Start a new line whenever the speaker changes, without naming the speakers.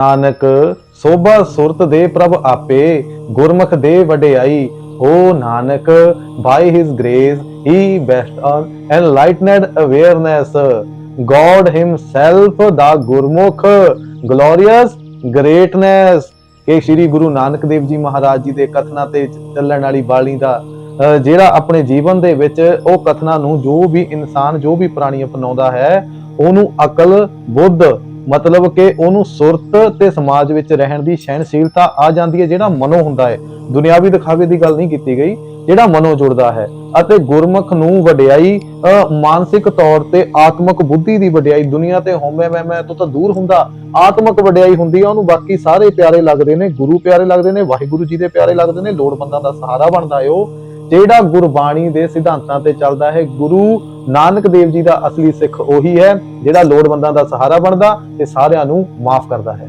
ਨਾਨਕ, ਸੋਭਾ ਸੁਰਤ ਦੇ ਪ੍ਰਭ ਆਪੇ, ਗੁਰਮੁਖ ਦੇ ਵਡਿਆਈ। O Nanak by his grace he best on enlightened awareness God himself the Gurmukh glorious greatness ਕਿ ਸ੍ਰੀ ਗੁਰੂ ਨਾਨਕ ਦੇਵ ਜੀ ਮਹਾਰਾਜ ਜੀ ਦੇ ਕਥਨਾਂ ਤੇ ਚੱਲਣ ਵਾਲੀ ਬਾਣੀ ਦਾ ਜਿਹੜਾ ਆਪਣੇ ਜੀਵਨ ਦੇ ਵਿੱਚ ਉਹ ਕਥਨਾਂ ਨੂੰ ਜੋ ਵੀ ਇਨਸਾਨ, ਜੋ ਵੀ ਪ੍ਰਾਣੀ ਅਪਣਾਉਂਦਾ ਹੈ, ਉਹਨੂੰ ਅਕਲ, ਬੁੱਧ ਮਤਲਬ ਕਿ ਉਹਨੂੰ ਸੁਰਤ ਤੇ ਸਮਾਜ ਵਿੱਚ ਰਹਿਣ ਦੀ ਸਹਿਣਸ਼ੀਲਤਾ ਆ ਜਾਂਦੀ ਹੈ ਜਿਹੜਾ ਮਨੋ ਹੁੰਦਾ ਹੈ। ਦੁਨਿਆਵੀ ਦਿਖਾਵੇ ਦੀ ਗੱਲ ਨਹੀਂ ਕੀਤੀ ਗਈ ਜਿਹੜਾ ਮਨੋ ਜੁੜਦਾ ਹੈ। ਅਤੇ ਗੁਰਮੁਖ ਨੂੰ ਵਡਿਆਈ ਅਹ, ਮਾਨਸਿਕ ਤੌਰ ਤੇ ਆਤਮਿਕ ਬੁੱਧੀ ਦੀ ਵਡਿਆਈ ਦੁਨੀਆ ਤੇ ਹਉਮੈ ਮੈਂ ਮੈਂ ਤੋਂ ਤਾਂ ਦੂਰ ਹੁੰਦਾ। ਆਤਮਿਕ ਵਡਿਆਈ ਹੁੰਦੀ ਆ ਉਹਨੂੰ ਬਾਕੀ ਸਾਰੇ ਪਿਆਰੇ ਲੱਗਦੇ ਨੇ ਗੁਰੂ ਪਿਆਰੇ ਲੱਗਦੇ ਨੇ ਵਾਹਿਗੁਰੂ ਜੀ ਦੇ ਪਿਆਰੇ ਲੱਗਦੇ ਨੇ ਲੋੜਵੰਦਾਂ ਦਾ ਸਹਾਰਾ ਬਣਦਾ ਏ ਉਹ। ਜਿਹੜਾ ਗੁਰਬਾਣੀ ਦੇ ਸਿਧਾਂਤਾਂ ਤੇ ਚੱਲਦਾ ਹੈ, ਗੁਰੂ ਨਾਨਕ ਦੇਵ ਜੀ ਦਾ ਅਸਲੀ ਸਿੱਖ ਉਹੀ ਹੈ, ਜਿਹੜਾ ਲੋੜਵੰਦਾਂ ਦਾ ਸਹਾਰਾ ਬਣਦਾ ਤੇ ਸਾਰਿਆਂ ਨੂੰ ਮਾਫ ਕਰਦਾ ਹੈ।